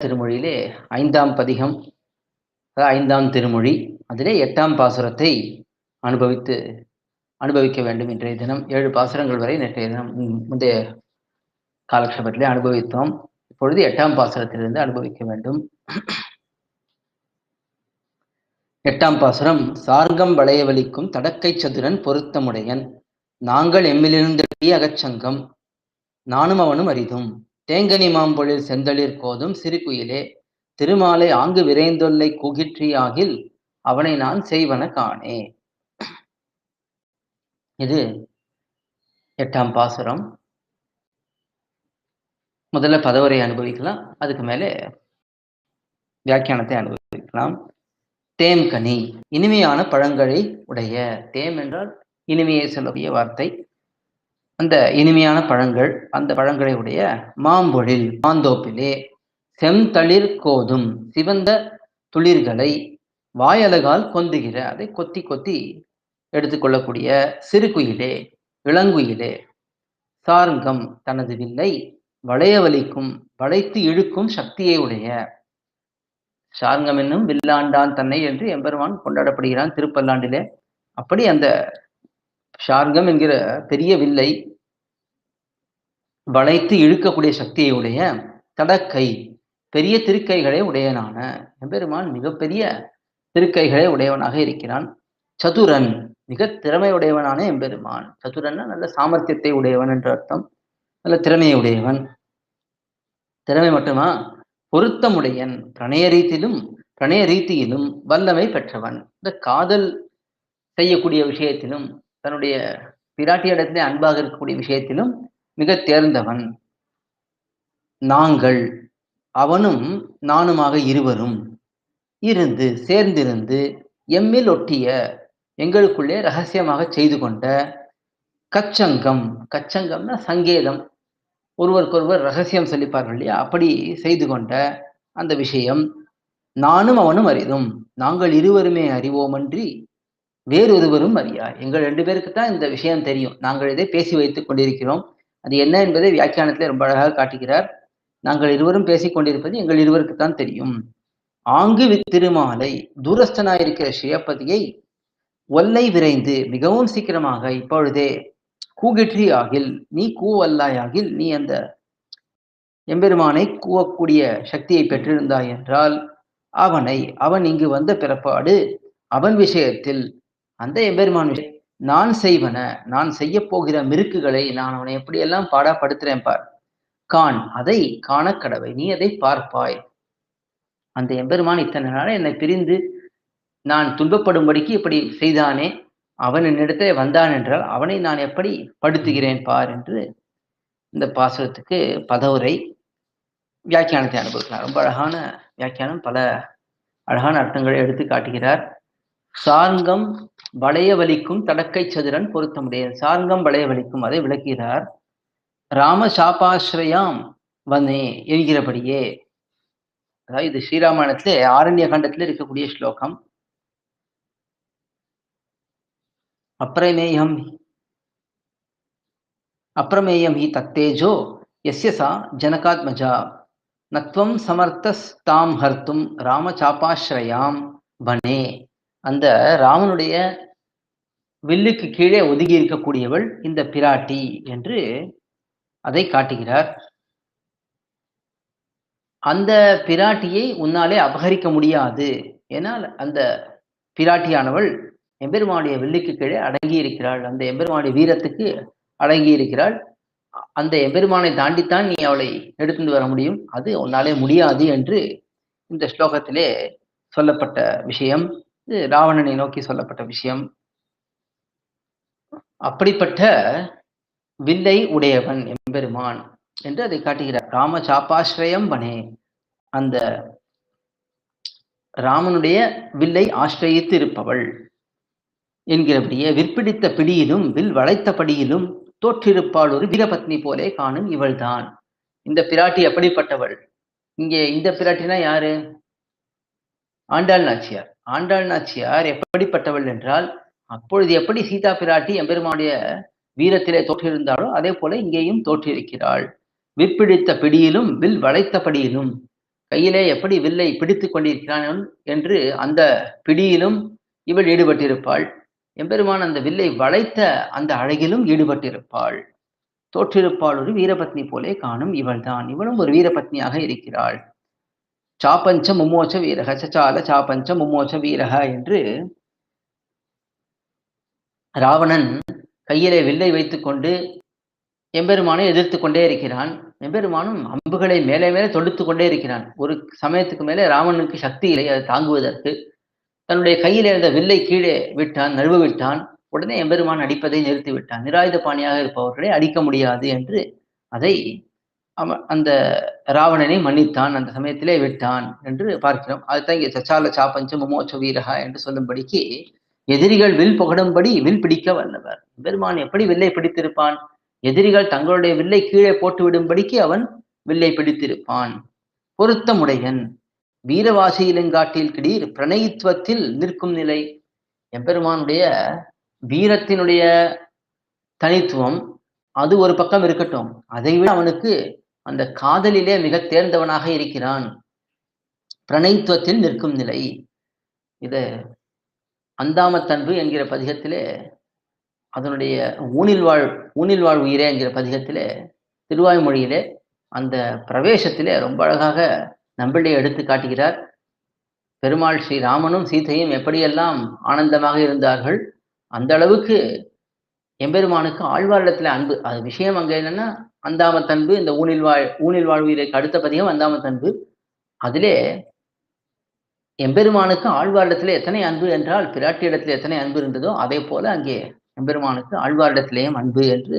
திருமொழியிலே ஐந்தாம் பதிகம் ஐந்தாம் திருமொழி அதிலே எட்டாம் பாசுரத்தை அனுபவித்து அனுபவிக்க வேண்டும் இன்றைய தினம். ஏழு பாசுரங்கள் வரை நேற்றைய தினம் முந்தைய காலக்ஷேபத்திலே அனுபவித்தோம். இப்பொழுது எட்டாம் பாசுரத்திலிருந்து அனுபவிக்க வேண்டும். எட்டாம் பாசுரம் சார்கம் வளையவலிக்கும் தடக்கை சதுரன் பொருத்தமுடையன். நாங்கள் எம்மிலிருந்து அகச்சங்கம் நானும் அவனும் அரிதும். தேங்கனி மாம்பொழில் செந்தளிர் கோதும் சிறுகுயிலே திருமாலை ஆங்கு விரைந்தொல்லை குகிற்றியாகில் அவனை நான் செய்வன காணே. இது எட்டாம் பாசுரம். முதல்ல பதவரை அனுபவிக்கலாம். அதுக்கு மேலே வியாக்கியானத்தை அனுபவிக்கலாம். தேம்கனி இனிமையான பழங்களை உடைய. தேம் என்றால் இனிமையை சொல்லக்கூடிய வார்த்தை. அந்த இனிமையான பழங்கள் அந்த பழங்களை உடைய மாம்பொழில் மாந்தோப்பிலே செம்தளிர் கோதும் சிவந்த துளிர்களை வாயலகால் கொந்துகிற அதை கொத்தி கொத்தி எடுத்துக்கொள்ளக்கூடிய சிறுகுயிலே இளங்குயிலே சார்கம் தனது வில்லை வளைய வலிக்கும் வளைத்து இழுக்கும் சக்தியை உடைய சாரங்கம் என்னும் வில்லாண்டான் தன்னை என்று எம்பெருமான் கொண்டாடப்படுகிறான் திருப்பல்லாண்டிலே. அப்படி அந்த ஷார்கம் என்கிற பெரிய வில்லை வளைத்து இழுக்கக்கூடிய சக்தியை உடைய தடக்கை பெரிய திருக்கைகளை உடையனான எம்பெருமான் மிகப்பெரிய திருக்கைகளை உடையவனாக இருக்கிறான். சதுரன் மிக திறமை உடையவனான எம்பெருமான். சதுரன்னா நல்ல சாமர்த்தியத்தை உடையவன் என்ற அர்த்தம். நல்ல திறமையை உடையவன். திறமை மட்டுமா? பொருத்தமுடையன் பிரணய ரீதியிலும் பிரணய ரீதியிலும் வல்லமை பெற்றவன். இந்த காதல் செய்யக்கூடிய விஷயத்திலும் தன்னுடைய பிராட்டி இடத்திலே அன்பாக இருக்கக்கூடிய விஷயத்திலும் மிக தேர்ந்தவன். நாங்கள் அவனும் நானுமாக இருவரும் இருந்து சேர்ந்திருந்து எம்மில் ஒட்டிய எங்களுக்குள்ளே ரகசியமாக செய்து கொண்ட கச்சங்கம் கச்சங்கம்னா சங்கேதம். ஒருவருக்கொருவர் ரகசியம் சொல்லிப்பார்கள் இல்லையா? அப்படி செய்து கொண்ட அந்த விஷயம் நானும் அவனும் அறிதும். நாங்கள் இருவருமே அறிவோமன்றி வேறொருவரும் அறியார். எங்கள் ரெண்டு பேருக்கு தான் இந்த விஷயம் தெரியும். நாங்கள் இதை பேசி வைத்துக் கொண்டிருக்கிறோம். அது என்ன என்பதை வியாக்கியானத்திலே ரொம்ப அழகாக காட்டுகிறார். நாங்கள் இருவரும் பேசிக் கொண்டிருப்பது எங்கள் இருவருக்கு தான் தெரியும். ஆங்கு திருமாலை தூரஸ்தனாயிருக்கிற ஸ்ரீயப்பதியை ஒல்லை விரைந்து மிகவும் சீக்கிரமாக இப்பொழுதே கூகிற்றி ஆகில் நீ கூவல்லாயாகில் நீ அந்த எம்பெருமானை கூவக்கூடிய சக்தியை பெற்றிருந்தாய் என்றால் அவனை அவன் இங்கு வந்த பிறப்பாடு அவன் விஷயத்தில் அந்த எம்பெருமான் விஷயம் நான் செய்வன நான் செய்ய போகிற மிருக்குகளை நான் அவனை எப்படியெல்லாம் பாடாப்படுத்துறேன் பார். கான் அதை காணக்கடவை நீ அதை பார்ப்பாய். அந்த எம்பெருமான் இத்தனை நாள் என்னை பிரிந்து நான் துன்பப்படும்படிக்கு இப்படி செய்தானே அவன் என்னிடத்தை வந்தான் என்றால் அவனை நான் எப்படி படுத்துகிறேன் பார் என்று இந்த பாசுரத்துக்கு பதவுரை வியாக்கியானத்தை அனுபவிக்கலாம் ரொம்ப அழகான வியாக்கியானம் பல அழகான அர்த்தங்களை எடுத்து காட்டுகிறார். சாங்கம் வளைய வலிக்கும் தடக்கை சதுரன் பொருத்தமுடையது சார்கம் வளைய வலிக்கும் அதை விளக்கிறார் ராம சாபாஸ்ரயாம் வந்தே என்கிறபடியே. அதாவது இது ஸ்ரீராமாயணத்திலே ஆரண்ய கண்டத்திலே இருக்கக்கூடிய ஸ்லோகம். அப்ரமேயம் அப்ரமேயம் ஹி தத்தேஜோ எஸ்ய சா ஜனகாத்மஜா. நத்வம் சமர்த்தஸ்தாம் ஹர்த்தும். ராமசாபாஸ்ரயாம் வனே. அந்த ராமனுடைய வில்லுக்கு கீழே ஒதுங்கி இருக்கக்கூடியவள் இந்த பிராட்டி என்று அதை காட்டுகிறார். அந்த பிராட்டியை உன்னாலே அபகரிக்க முடியாது. ஏனால் அந்த பிராட்டியானவள் எம்பெருமானுடைய வில்லுக்கு கீழே அடங்கி இருக்கிறாள். அந்த எம்பெருமானுடைய வீரத்துக்கு அடங்கி இருக்கிறாள். அந்த எம்பெருமானை தாண்டித்தான் நீ அவளை எடுத்துட்டு வர முடியும். அது உன்னாலே முடியாது என்று இந்த ஸ்லோகத்திலே சொல்லப்பட்ட விஷயம். ராவணனை நோக்கி சொல்லப்பட்ட விஷயம். அப்படிப்பட்ட வில்லை உடையவன் எம்பெருமான் என்று அதை காட்டுகிறார். ராம சாப்பாஸ்ரயம் பனே அந்த ராமனுடைய வில்லை ஆசிரயித்து இருப்பவள் என்கிறபடியே விற்பிடித்த பிடியிலும் வில் வளைத்த படியிலும் தோற்றிருப்பாள் ஒரு வீரபத்னி போலே காணும் இவள்தான். இந்த பிராட்டி எப்படிப்பட்டவள் இங்கே இந்த பிராட்டினா யாரு? ஆண்டாள் நாச்சியார். ஆண்டாள் நாச்சியார் எப்படிப்பட்டவள் என்றால் அப்பொழுது எப்படி சீதா பிராட்டி எம்பெருமானுடைய வீரத்திலே தோற்றிருந்தாளோ அதே போல இங்கேயும் தோற்றிருக்கிறாள். விற்பிடித்த பிடியிலும் வில் வளைத்தபடியிலும் கையிலே எப்படி வில்லை பிடித்துக் கொண்டிருக்கிறான் என்று அந்த பிடியிலும் இவள் ஈடுபட்டிருப்பாள். எம்பெருமான் அந்த வில்லை வளைத்த அந்த அழகிலும் ஈடுபட்டிருப்பாள். தோற்றிருப்பாள் ஒரு வீரபத்னி போலே காணும் இவள்தான். இவளும் ஒரு வீரபத்னியாக இருக்கிறாள். சாப்பஞ்ச மும்மோச்ச வீரக சச்சால சாப்பஞ்ச மும்மோச்ச வீரக என்று ராவணன் கையிலே வில்லை வைத்துக்கொண்டு எம்பெருமானை எதிர்த்து கொண்டே இருக்கிறான். எம்பெருமானும் அம்புகளை மேலே மேலே தொடுத்து கொண்டே இருக்கிறான். ஒரு சமயத்துக்கு மேலே ராவணனுக்கு சக்தி இல்லை அதை தாங்குவதற்கு. தன்னுடைய கையில் இருந்த வில்லை கீழே விட்டான் நழுவ விட்டான். உடனே எம்பெருமான் அடிப்பதை நிறுத்தி விட்டான். நிராயுத பாணியாக இருப்பவர்களை அடிக்க முடியாது என்று அதை அவன் அந்த ராவணனை மன்னித்தான் அந்த சமயத்திலே விட்டான் என்று பார்க்கிறோம். அதுதான் இங்கே சச்சால சாப்பஞ்ச முமோச்ச வீரகா என்று சொல்லும்படிக்கு எதிரிகள் வில் புகடும்படி வில் பிடிக்க வல்லவர். பெருமான் எப்படி வில்லை பிடித்திருப்பான்? எதிரிகள் தங்களுடைய வில்லை கீழே போட்டு விடும்படிக்கு அவன் வில்லை பிடித்திருப்பான். பொருத்தமுடையன். வீரவாசியிலங்காட்டில் கிடீர் பிரணயித்துவத்தில் நிற்கும் நிலை. எம்பெருமானுடைய வீரத்தினுடைய தனித்துவம் அது ஒரு பக்கம் இருக்கட்டும். அதை விட அவனுக்கு அந்த காதலிலே மிக தேர்ந்தவனாக இருக்கிறான். பிரணைத்துவத்தில் நிற்கும் நிலை. இது அந்தாமத்தன்பு என்கிற பதிகத்திலே அதனுடைய ஊனில் வாழ் ஊனில் வாழ் உயிரே என்கிற பதிகத்திலே திருவாய்மொழியிலே அந்த பிரவேசத்திலே ரொம்ப அழகாக நம்பிள்ளை எடுத்து காட்டுகிறார். பெருமாள் ஸ்ரீ ராமனும் சீதையும் எப்படியெல்லாம் ஆனந்தமாக இருந்தார்கள் அந்த அளவுக்கு எம்பெருமானுக்கு ஆழ்வாரிடத்துல அன்பு. அது விஷயம் அங்க என்னன்னா அந்தாமத்தன்பு இந்த ஊனில் வாழ் ஊனில் வாழ்வீரைக்கு அடுத்த பதிகம் அந்தாமத்தன்பு. அதிலே எம்பெருமானுக்கு ஆழ்வாரிடத்துல எத்தனை அன்பு என்றால் பிராட்டி இடத்துல எத்தனை அன்பு இருந்ததோ அதே போல அங்கே எம்பெருமானுக்கு ஆழ்வாரிடத்திலேயும் அன்பு என்று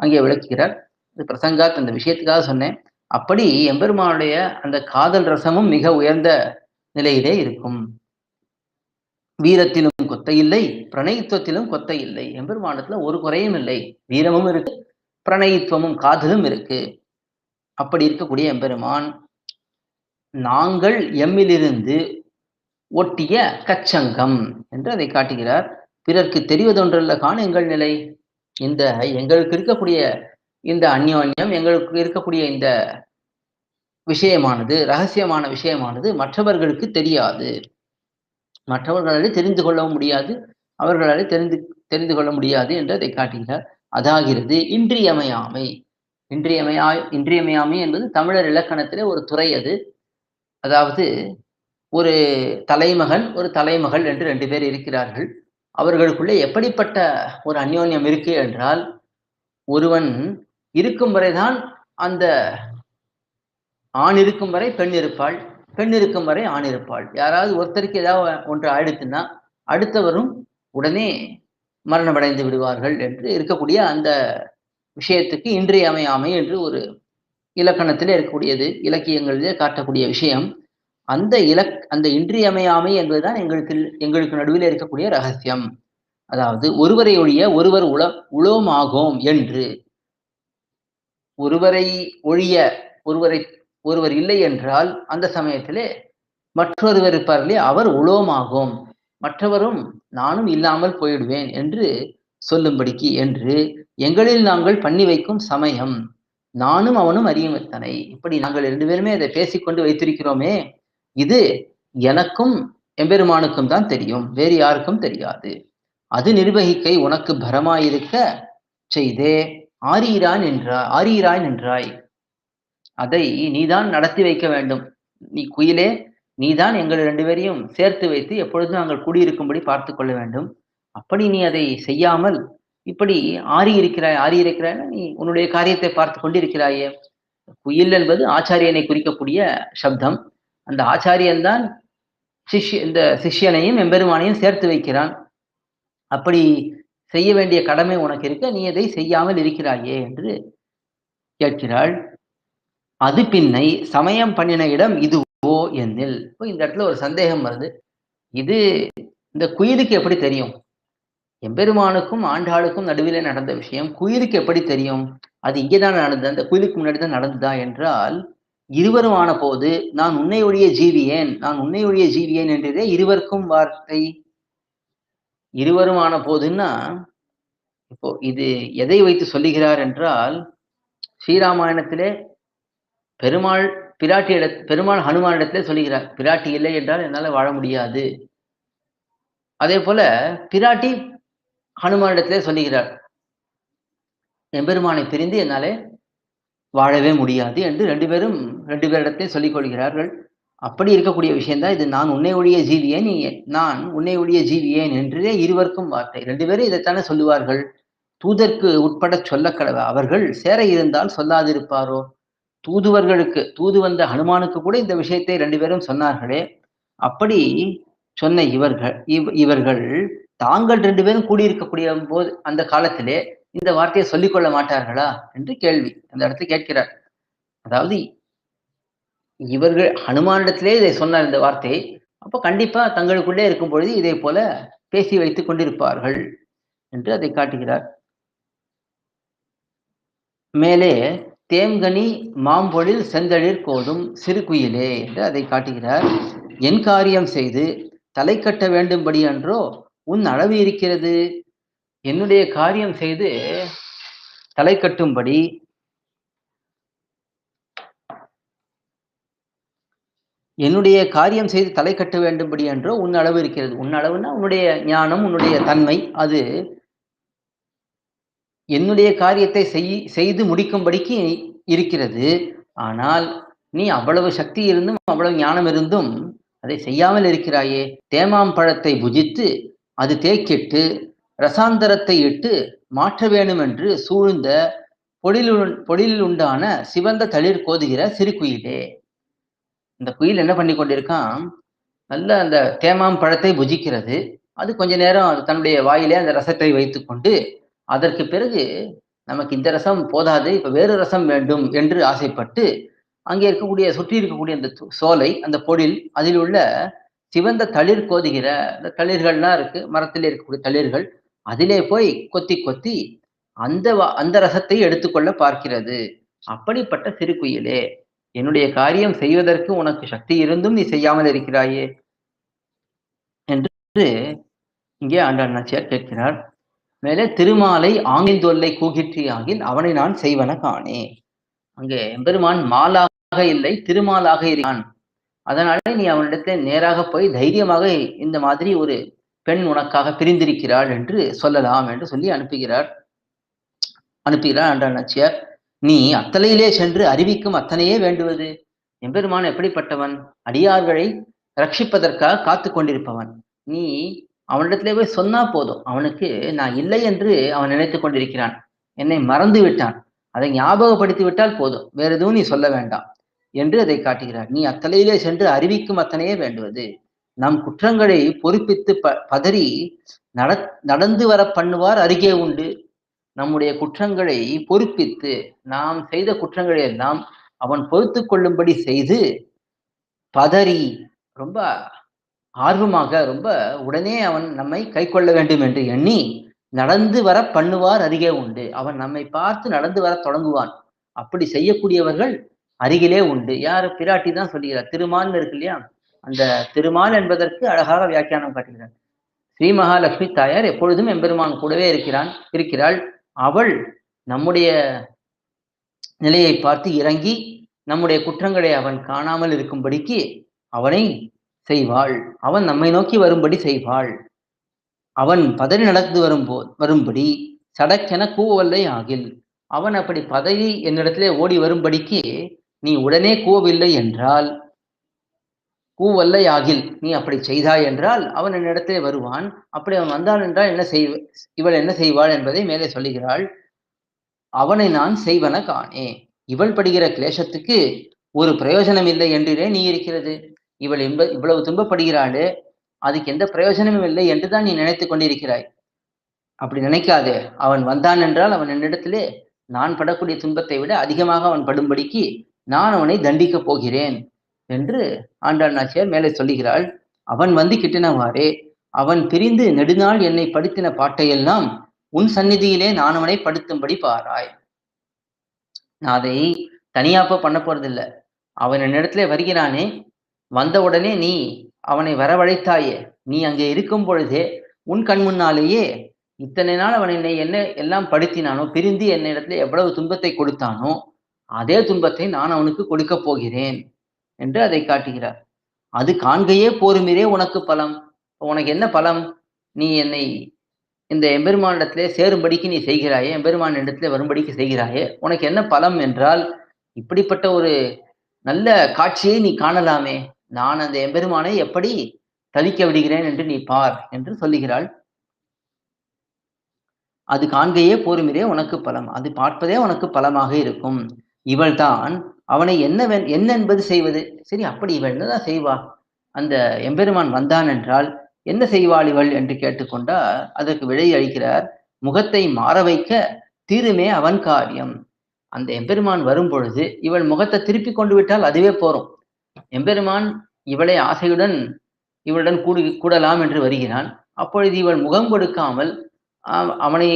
அங்கே விளக்குகிறார். இது பிரசங்காத் அந்த விஷயத்துக்காக சொன்னேன். அப்படி எம்பெருமானுடைய அந்த காதல் ரசமும் மிக உயர்ந்த நிலையிலே இருக்கும். வீரத்திலும் கொத்தை இல்லை பிரணயித்துவத்திலும் கொத்தை இல்லை. எம்பெருமானத்துல ஒரு குறையும் இல்லை. வீரமும் இருக்கு பிரணயித்துவமும் காதலும் இருக்கு. அப்படி இருக்கக்கூடிய எம்பெருமான் நாங்கள் எம்மிலிருந்து ஒட்டிய கச்சங்கம் என்று அதை காட்டுகிறார். பிறர்க்கு தெரிவதொன்றல்ல காண எங்கள் நிலை. இந்த எங்களுக்கு இருக்கக்கூடிய இந்த அந்யோன்யம் எங்களுக்கு இருக்கக்கூடிய இந்த விஷயமானது ரகசியமான விஷயமானது மற்றவர்களுக்கு தெரியாது. மற்றவர்களாலே தெரிந்து கொள்ளவும் முடியாது அவர்களாலே தெரிந்து தெரிந்து கொள்ள முடியாது என்று அதை காட்டுகிறார். அதாகிறது இன்றியமையாமை. இன்றியமையா இன்றியமையாமை என்பது தமிழர் இலக்கணத்திலே ஒரு துறை அது. அதாவது ஒரு தலைமகன் ஒரு தலைமகள் என்று ரெண்டு பேர் இருக்கிறார்கள். அவர்களுக்குள்ளே எப்படிப்பட்ட ஒரு அந்யோன்யம் இருக்கு என்றால் ஒருவன் இருக்கும் வரைதான் அந்த ஆண் இருக்கும் வரை பெண் இருப்பாள். பெண் இருக்கும் வரை ஆண் இருப்பாள். யாராவது ஒருத்தருக்கு ஏதாவது ஒன்று ஆயிடுத்துன்னா அடுத்தவரும் உடனே மரணமடைந்து விடுவார்கள் என்று இருக்கக்கூடிய அந்த விஷயத்துக்கு இன்றியமையாமை என்று ஒரு இலக்கணத்திலே இருக்கக்கூடியது இலக்கியங்களிலே காட்டக்கூடிய விஷயம். அந்த இலக் அந்த இன்றியமையாமை என்பதுதான் எங்களுக்கு எங்களுக்கு நடுவில் இருக்கக்கூடிய ரகசியம். அதாவது ஒருவரை ஒழிய ஒருவர் உள உளோமாகோம் என்று. ஒருவரை ஒழிய ஒருவரை ஒருவர் இல்லை என்றால் அந்த சமயத்திலே மற்றொருவர் இருப்பார்களே அவர் உலோமாகும். மற்றவரும் நானும் இல்லாமல் போயிடுவேன் என்று சொல்லும்படிக்கு என்று எங்களில் நாங்கள் பண்ணி வைக்கும் சமயம். நானும் அவனும் அறியும் இப்படி நாங்கள் ரெண்டு பேருமே அதை பேசிக்கொண்டு வைத்திருக்கிறோமே. இது எனக்கும் எம்பெருமானுக்கும் தான் தெரியும். வேறு யாருக்கும் தெரியாது. அது நிர்வகிக்கை உனக்கு பரமாயிருக்க செய்தே. ஆரீரான் என்றாய் ஆரீராய் நின்றாய் அதை நீதான் நடத்தி வைக்க வேண்டும். நீ குயிலே நீதான் எங்கள் ரெண்டு பேரையும் சேர்த்து வைத்து எப்பொழுதும் நாங்கள் கூடியிருக்கும்படி பார்த்து கொள்ள வேண்டும். அப்படி நீ அதை செய்யாமல் இப்படி ஆறி இருக்கிறாய் ஆறி இருக்கிறாய் நீ உன்னுடைய காரியத்தை பார்த்து கொண்டிருக்கிறாயே. குயில் என்பது ஆச்சாரியனை குறிக்கக்கூடிய சப்தம். அந்த ஆச்சாரியன் தான் சிஷ்ய இந்த சிஷ்யனையும் எம்பெருமானையும் சேர்த்து வைக்கிறான். அப்படி செய்ய வேண்டிய கடமை உனக்கு இருக்க நீ அதை செய்யாமல் இருக்கிறாயே என்று கேட்கிறாள். அது பின்னை சமயம் பண்ணின இடம் இதுவோ என்னில் இப்போ இந்த இடத்துல ஒரு சந்தேகம் வருது. இது இந்த குயிலுக்கு எப்படி தெரியும்? எம்பெருமானுக்கும் ஆண்டாளுக்கும் நடுவிலே நடந்த விஷயம் குயிலுக்கு எப்படி தெரியும்? அது இங்கேதான் நடந்தது. அந்த குயிலுக்கு முன்னாடி தான் நடந்ததா என்றால் இருவரும் ஆன போது நான் உன்னை ஒழிய ஜீவியேன். நான் உன்னை ஒழிய ஜீவியேன் என்றதே இருவருக்கும் வார்த்தை. இருவரும் ஆன போதுன்னா இப்போ இது எதை வைத்து சொல்லுகிறார் என்றால் ஸ்ரீராமாயணத்திலே பெருமாள் பிராட்டி இட பெருமாள் ஹனுமானிடத்திலே சொல்லுகிறார் பிராட்டி இல்லை என்றால் என்னால் வாழ முடியாது. அதே போல பிராட்டி ஹனுமானிடத்திலே சொல்லுகிறார் எம்பெருமானை பிரிந்து என்னாலே வாழவே முடியாது என்று ரெண்டு பேரும் ரெண்டு பேரிடத்திலே சொல்லிக் கொள்கிறார்கள். அப்படி இருக்கக்கூடிய விஷயம்தான் இது. நான் உன்னை ஒழிய ஜீவியேன் நீ நான் உன்னை ஒழிய ஜீவியேன் என்றே இருவருக்கும் வார்த்தை. ரெண்டு பேரும் இதைத்தானே சொல்லுவார்கள். தூதர்க்கு உட்பட சொல்ல கடவை அவர்கள் சேர இருந்தால் சொல்லாதிருப்பாரோ? தூதுவர்களுக்கு தூது வந்த ஹனுமானுக்கு கூட இந்த விஷயத்தை ரெண்டு பேரும் சொன்னார்களே. அப்படி சொன்ன இவர்கள் இவ் இவர்கள் தாங்கள் ரெண்டு பேரும் கூடியிருக்கக்கூடிய போது அந்த காலத்திலே இந்த வார்த்தையை சொல்லிக் கொள்ள மாட்டார்களா என்று கேள்வி. அந்த இடத்துல கேட்கிறார். அதாவது இவர்கள் ஹனுமானிடத்திலே இதை சொன்னார் இந்த வார்த்தை. அப்போ கண்டிப்பா தங்களுக்குள்ளே இருக்கும் பொழுது இதை போல பேசி வைத்துக் கொண்டிருப்பார்கள் என்று அதை காட்டுகிறார். மேலே தேம்கனி மாம்பொழில் செந்தழிற் கோதும் சிறுகுயிலே என்று அதை காட்டுகிறார். என் காரியம் செய்து தலை கட்ட வேண்டும்படி அன்றோ உன் அளவு இருக்கிறது. என்னுடைய காரியம் செய்து தலை கட்டும்படி என்னுடைய காரியம் செய்து தலை கட்ட வேண்டும்படி என்றோ உன் அளவு இருக்கிறது. உன் அளவுனா உன்னுடைய ஞானம் உன்னுடைய தன்மை அது என்னுடைய காரியத்தை செய் செய்து முடிக்கும்படிக்கு இருக்கிறது. ஆனால் நீ அவ்வளவு சக்தி இருந்தும் அவ்வளவு ஞானம் இருந்தும் அதை செய்யாமல் இருக்கிறாயே. தேமாம் பழத்தை புஜித்து அது தேக்கிட்டு ரசாந்தரத்தை இட்டு மாற்ற வேண்டும் என்று சூழ்ந்த பொழிலுள் பொழிலில் உண்டான சிவந்த தளிர் கோதுகிற சிறு குயிலே. இந்த குயில் என்ன பண்ணி கொண்டிருக்கான் நல்ல அந்த தேமாம் பழத்தை புஜிக்கிறது. அது கொஞ்ச நேரம் அது தன்னுடைய வாயிலே அந்த ரசத்தை வைத்துக்கொண்டு அதற்கு பிறகு நமக்கு இந்த ரசம் போதாது இப்ப வேறு ரசம் வேண்டும் என்று ஆசைப்பட்டு அங்கே இருக்கக்கூடிய சுற்றி இருக்கக்கூடிய அந்த சோலை அந்த பொடில் அதில் உள்ள சிவந்த தளிர் கோதுகிற அந்த தளிர்கள்லாம் இருக்கு மரத்தில் இருக்கக்கூடிய தளிர்கள் அதிலே போய் கொத்தி கொத்தி அந்த அந்த ரசத்தை எடுத்துக்கொள்ள பார்க்கிறது. அப்படிப்பட்ட சிறு குயிலே என்னுடைய காரியம் செய்வதற்கு உனக்கு சக்தி இருந்தும் நீ செய்யாமல் இருக்கிறாயே? என்று இங்கே ஆண்டாள் நாச்சியார் கேட்கிறார். மேலே திருமாலை ஆங்கில் தொல்லை கூகிற்றி அவனை நான் செய்வன காணே. அங்கே எம்பெருமான் மாலாக இல்லை திருமாலாக இருக்கிறான். அதனாலே நீ அவனிடத்தில் நேராக போய் தைரியமாக இந்த மாதிரி ஒரு பெண் உனக்காக பிரிந்திருக்கிறாள் என்று சொல்லலாம் என்று சொல்லி அனுப்புகிறார். அனுப்புகிறார் ஆண்டாள் நச்சியார். நீ அத்தலையிலே சென்று அறிவிக்கும் அத்தனையே வேண்டுவது. எம்பெருமான் எப்படிப்பட்டவன்? அடியார்களை ரட்சிப்பதற்காக காத்து கொண்டிருப்பவன். நீ அவனிடத்திலே போய் சொன்னா போதும். அவனுக்கு நான் இல்லை என்று அவன் நினைத்து கொண்டிருக்கிறான். என்னை மறந்து விட்டான். அதை ஞாபகப்படுத்தி விட்டால் போதும். வேற எதுவும் நீ சொல்ல வேண்டாம் என்று அதை காட்டுகிறார். நீ அத்தலையிலே சென்று அறிவிக்கும் அத்தனையே வேண்டுவது. நம் குற்றங்களை பொறுப்பித்து ப பதறி நட நடந்து வர பண்ணுவார் அருகே உண்டு. நம்முடைய குற்றங்களை பொறுப்பித்து நாம் செய்த குற்றங்களை எல்லாம் அவன் பொறுத்து கொள்ளும்படி செய்து பதறி ரொம்ப ஆர்வமாக ரொம்ப உடனே அவன் நம்மை கை கொள்ள வேண்டும் என்று எண்ணி நடந்து வர பண்ணுவார் அருகே உண்டு. அவன் நம்மை பார்த்து நடந்து வர தொடங்குவான். அப்படி செய்யக்கூடியவர்கள் அருகிலே உண்டு. யார்? பிராட்டி தான் சொல்லுகிறார். திருமால் இருக்கு இல்லையா? அந்த திருமால் என்பதற்கு அழகாக வியாக்கியானம் காட்டுகிறார். ஸ்ரீ மகாலட்சுமி தாயார் எப்பொழுதும் எம்பெருமான் கூடவே இருக்கிறான் இருக்கிறாள். அவள் நம்முடைய நிலையை பார்த்து இறங்கி நம்முடைய குற்றங்களை அவன் காணாமல் இருக்கும்படிக்கு அவனை செய்வாள். அவன் நம்மை நோக்கி வரும்படி செய்வாள். அவன் பதறி நடந்து வரும்போ வரும்படி சடக்கென கூவல்லை ஆகில். அவன் அப்படி பதவி என்னிடத்திலே ஓடி வரும்படிக்கு நீ உடனே கூவவில்லை என்றால் கூவல்லை ஆகில் நீ அப்படி செய்தாய் என்றால் அவன் என்னிடத்திலே வருவான். அப்படி அவன் வந்தான் என்றால் என்ன செய் இவள் என்ன செய்வாள் என்பதை மேலே சொல்லுகிறாள். அவனை நான் செய்வன காணே. இவள் படுகிற கிளேசத்துக்கு ஒரு பிரயோஜனம் இல்லை என்றே நீ இருக்கிறது. இவள் இன்ப இவ்வளவு துன்பப்படுகிறாளே அதுக்கு எந்த பிரயோஜனமும் இல்லை என்றுதான் நீ நினைத்து கொண்டிருக்கிறாய். அப்படி நினைக்காதே அவன் வந்தான் என்றால் அவன் என்னிடத்திலே நான் படக்கூடிய துன்பத்தை விட அதிகமாக அவன் படும்படிக்கு நான் அவனை தண்டிக்கப் போகிறேன் என்று ஆண்டாள் நாச்சியார் மேலே சொல்லுகிறாள். அவன் வந்து கிட்டினவாறே அவன் பிரிந்து நெடுநாள் என்னை படுத்தின பாட்டையெல்லாம் உன் சந்நிதியிலே நான் அவனை படுத்தும்படி பாராய். நான் அதை தனியாப்ப பண்ண போறதில்லை. அவன் என்னிடத்திலே வருகிறானே வந்தவுடனே நீ அவனை வரவழைத்தாயே. நீ அங்கே இருக்கும் பொழுதே உன் கண் முன்னாலேயே இத்தனை நாள் அவன் என்னை என்ன எல்லாம் படுத்தினானோ பிரிந்து என்னிடத்துல எவ்வளவு துன்பத்தை கொடுத்தானோ அதே துன்பத்தை நான் அவனுக்கு கொடுக்கப் போகிறேன் என்று அதை காட்டுகிறார். அது காண்கையே போருமிரே உனக்கு பலம். உனக்கு என்ன பலம்? நீ என்னை இந்த எம்பெருமானிடத்திலே சேரும்படிக்கு நீ செய்கிறாயே எம்பெருமான் இடத்திலே வரும்படிக்கு செய்கிறாயே உனக்கு என்ன பலம் என்றால் இப்படிப்பட்ட ஒரு நல்ல காட்சியை நீ காணலாமே. நான் அந்த எம்பெருமானை எப்படி தவிக்க விடுகிறேன் என்று நீ பார் என்று சொல்லுகிறாள். அது காண்கையே போருமிரே உனக்கு பலம். அது பார்ப்பதே உனக்கு பலமாக இருக்கும். இவள் தான் அவனை என்ன என்ன என்பது செய்வது? சரி அப்படி இவள் என்னதான் செய்வா? அந்த எம்பெருமான் வந்தான் என்றால் என்ன செய்வாள் இவள் என்று கேட்டுக்கொண்டா அதற்கு விடை அளிக்கிறார் முகத்தை மாற வைக்க தீருமே அவன் காரியம். அந்த எம்பெருமான் வரும் பொழுது இவள் முகத்தை திருப்பி கொண்டு விட்டால் அதுவே போறோம் எம்பெருமான் இவளை ஆசையுடன் இவளுடன் கூடு கூடலாம் என்று வருகிறான் அப்பொழுது இவள் முகம் கொடுக்காமல் அவனை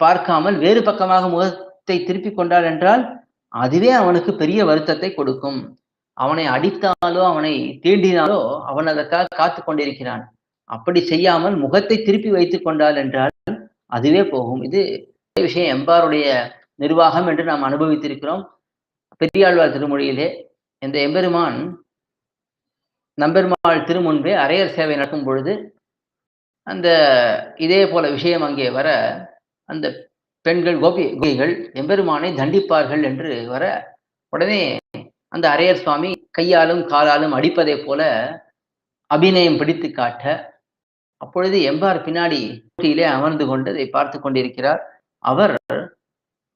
பார்க்காமல் வேறு பக்கமாக முகத்தை திருப்பி கொண்டாள் என்றால் அதுவே அவனுக்கு பெரிய வருத்தத்தை கொடுக்கும். அவனை அடித்தாலோ அவனை தீண்டினாலோ அவன் அதற்காக காத்து கொண்டிருக்கிறான். அப்படி செய்யாமல் முகத்தை திருப்பி வைத்துக் கொண்டாள் என்றால் அதுவே போகும். இது விஷயம் எம்பாருடைய நிர்வாகம் என்று நாம் அனுபவித்திருக்கிறோம். பெரியாழ்வார் திருமொழியிலே இந்த எம்பெருமான் நம்பெருமாள் திருமுன்பே அரையர் சேவை நடக்கும் பொழுது அந்த இதே போல விஷயம் அங்கே வர அந்த பெண்கள் கோபி கோபிகள் எம்பெருமானை தண்டிப்பார்கள் என்று வர உடனே அந்த அரையர் சுவாமி கையாலும் காலாலும் அடிப்பதை போல அபிநயம் பிடித்து காட்ட அப்பொழுது எம்பார் பின்னாடி போட்டியிலே அமர்ந்து கொண்டு இதை பார்த்து கொண்டிருக்கிறார். அவர்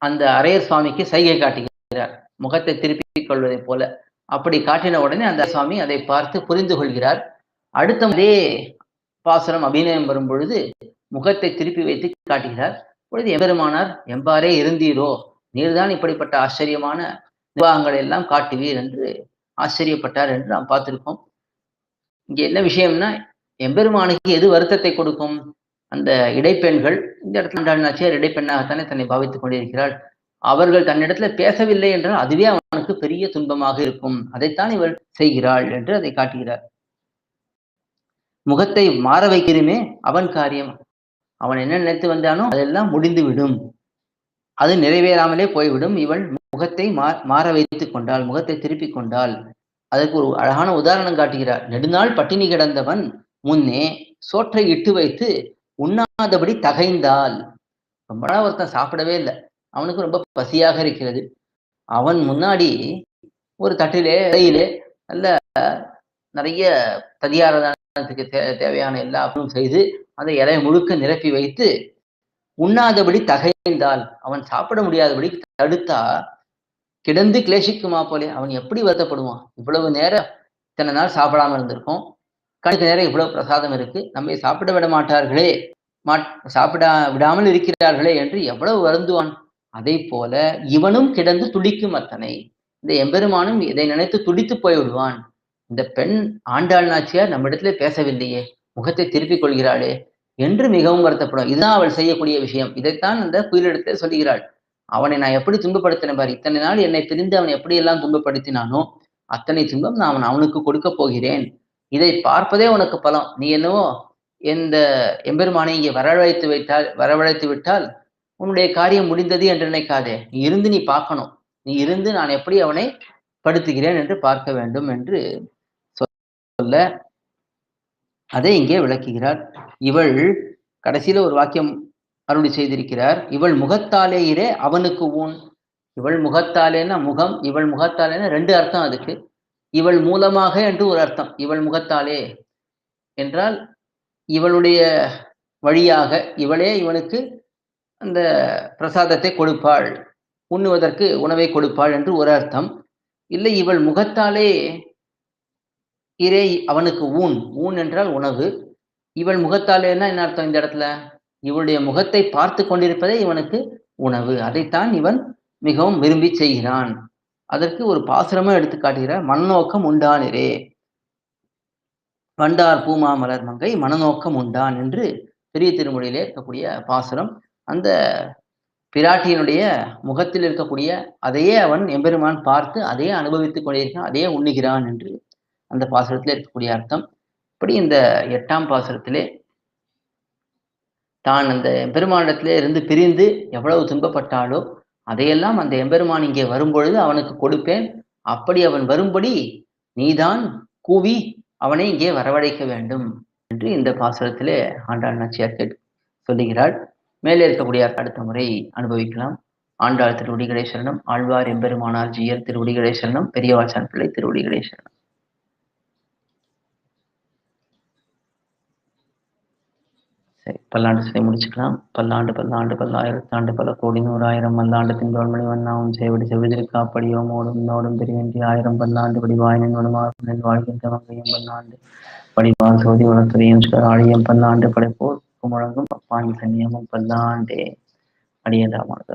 அந்த அரையர் சுவாமிக்கு சைகை காட்டுகிறார் முகத்தை திருப்பிக் கொள்வதை போல. அப்படி காட்டின உடனே அந்த சுவாமி அதை பார்த்து புரிந்து கொள்கிறார். அடுத்த அதே பாசுரம் அபிநயம் வரும் பொழுது முகத்தை திருப்பி வைத்து காட்டுகிறார். பொழுது எம்பெருமானார் எம்பாரே இருந்தீரோ? நீர்தான் இப்படிப்பட்ட ஆச்சரியமான நிர்வாகங்களை எல்லாம் காட்டுவீர் என்று ஆச்சரியப்பட்டார் என்று நாம் பார்த்திருக்கோம் இங்கே என்ன விஷயம்னா எம்பெருமானுக்கு எது வருத்தத்தை கொடுக்கும்? அந்த இடைப்பெண்கள் இந்த இடத்துல நாச்சியார் இடைப்பெண்ணாகத்தானே தன்னை பாவித்துக் கொண்டிருக்கிறாள். அவர்கள் தன்னிடத்துல பேசவில்லை என்றால் அதுவே அவனுக்கு பெரிய துன்பமாக இருக்கும். அதைத்தான் இவள் செய்கிறாள் என்று அதை காட்டுகிறார். முகத்தை மாற வைக்கிறமே அவன் காரியம். அவன் என்ன நினைத்து வந்தானோ அதெல்லாம் முடிந்து விடும் அது நிறைவேறாமலே போய்விடும். இவள் முகத்தை மாற வைத்துக் கொண்டாள் முகத்தை திருப்பி கொண்டாள். அதற்கு ஒரு அழகான உதாரணம் காட்டுகிறார். நெடுநாள் பட்டினி கிடந்தவன் முன்னே சோற்றை இட்டு வைத்து உண்ணாதபடி தகைந்தால் ரொம்ப நாள் ஒருத்தன் சாப்பிடவே இல்லை. அவனுக்கு ரொம்ப பசியாக இருக்கிறது. அவன் முன்னாடி ஒரு தட்டிலே இலையிலே நல்ல நிறைய ததியாரதானத்துக்கு தே தேவையான எல்லா செய்து அந்த இலையை முழுக்க நிரப்பி வைத்து உண்ணாதபடி தகைந்தால் அவன் சாப்பிட முடியாதபடி தடுத்தா கிடந்து கிளேசிக்குமா போலே அவன் எப்படி வருத்தப்படுவான்? இவ்வளவு நேரம் இத்தனை நாள் சாப்பிடாம இருந்திருக்கோம். கணக்கு நேரம் இவ்வளவு பிரசாதம் இருக்கு. நம்மை சாப்பிட விட மாட்டார்களே மாட் சாப்பிட விடாமல் இருக்கிறார்களே என்று எவ்வளவு வருந்துவான்? அதை போல இவனும் கிடந்து துடிக்கும் அத்தனை. இந்த எம்பெருமானும் இதை நினைத்து துடித்து போய் விடுவான். இந்த பெண் ஆண்டாள் நாச்சியார் நம்ம இடத்துல பேசவில்லையே முகத்தை திருப்பிக் கொள்கிறாளே என்று மிகவும் வருத்தப்படும். இதுதான் அவள் செய்யக்கூடிய விஷயம். இதைத்தான் அந்த குயிலிடத்தில் சொல்லுகிறாள். அவனை நான் எப்படி துன்பப்படுத்தின பாரு? இத்தனை நாள் என்னை பிரிந்து அவன் எப்படியெல்லாம் துன்பப்படுத்தினானோ அத்தனை துன்பம் நான் அவனுக்கு கொடுக்க போகிறேன். இதை பார்ப்பதே உனக்கு பலம். நீ என்னவோ இந்த எம்பெருமானை இங்கே வரவழைத்து வைத்தால் வரவழைத்து விட்டால் உன்னுடைய காரியம் முடிந்தது என்று நினைக்காதே. நீ இருந்து நீ பார்க்கணும். நீ இருந்து நான் எப்படி அவனை படுத்துகிறேன் என்று பார்க்க வேண்டும் என்று சொல்ல அதை இங்கே விளக்குகிறார். இவள் கடைசியில ஒரு வாக்கியம் அருளி செய்திருக்கிறார். இவள் முகத்தாலேயிரே அவனுக்கு ஊன். இவள் முகத்தாலேன்னா முகம் இவள் முகத்தாலேன்னா ரெண்டு அர்த்தம் அதுக்கு. இவள் மூலமாக என்று ஒரு அர்த்தம். இவள் முகத்தாலே என்றால் இவளுடைய வழியாக இவளே இவனுக்கு அந்த பிரசாதத்தை கொடுப்பாள். உண்ணுவதற்கு உணவை கொடுப்பாள் என்று ஒரு அர்த்தம். இல்லை இவள் முகத்தாலே இறை அவனுக்கு ஊன். ஊன் என்றால் உணவு. இவள் முகத்தாலேன்னா என்ன அர்த்தம் இந்த இடத்துல? இவளுடைய முகத்தை பார்த்து கொண்டிருப்பதே இவனுக்கு உணவு. அதைத்தான் இவன் மிகவும் விரும்பி செய்கிறான். அதற்கு ஒரு பாசுரமும் எடுத்து காட்டுகிறார். மனநோக்கம் உண்டானிரே. வண்டார் பூமாமலர் மங்கை மனநோக்கம் உண்டான் என்று பெரிய திருமொழியிலே இருக்கக்கூடிய பாசுரம் அந்த பிராட்டியினுடைய முகத்தில் இருக்கக்கூடிய அதையே அவன் எம்பெருமான் பார்த்து அதையே அனுபவித்துக் கொண்டிருக்கான் அதையே உண்ணுகிறான் என்று அந்த பாசுரத்தில் இருக்கக்கூடிய அர்த்தம். இப்படி இந்த எட்டாம் பாசுரத்திலே தான் அந்த எம்பெருமானிடத்திலே இருந்து பிரிந்து எவ்வளவு துன்பப்பட்டாலோ அதையெல்லாம் அந்த எம்பெருமான் இங்கே வரும்பொழுது அவனுக்கு கொடுப்பேன். அப்படி அவன் வரும்படி நீதான் கூவி அவனை இங்கே வரவழைக்க வேண்டும் என்று இந்த பாசுரத்திலே ஆண்டாள் நாச்சியார் கேட்டு சொல்லுகிறாள். மேலே இருக்கக்கூடிய அடுத்த முறை அனுபவிக்கலாம். ஆண்டாள் திருவடி சரணம் ஆழ்வார் எம்பெருமானார் ஜீயர் திருவடிகளே சரணம் பெரியவாச்சான் பிள்ளை திருவடி சரணம் சரி பல்லாண்டு சிலை முடிச்சுக்கலாம். பல்லாண்டு பல்லாண்டு பல்லாயிரத்தாண்டு பல கோடி நூறாயிரம் பல்லாண்டு திங்கோள் மணி வண்ணாவும் சேவடி செவிதிருக்கா படியோ மோடும் நோடும் பெருவேண்டி ஆயிரம் பல்லாண்டு படிவாயினின் உணமாறும் வாழ்கின்ற வகையும் பல்லாண்டு படிவால் சோதி வளர்த்துறையும் ஆழியம் பல்லாண்டு படைப்போர் முழங்கும் அப்பாங்கி சன்னியமும் பல்லாண்டே அடியதாமானது.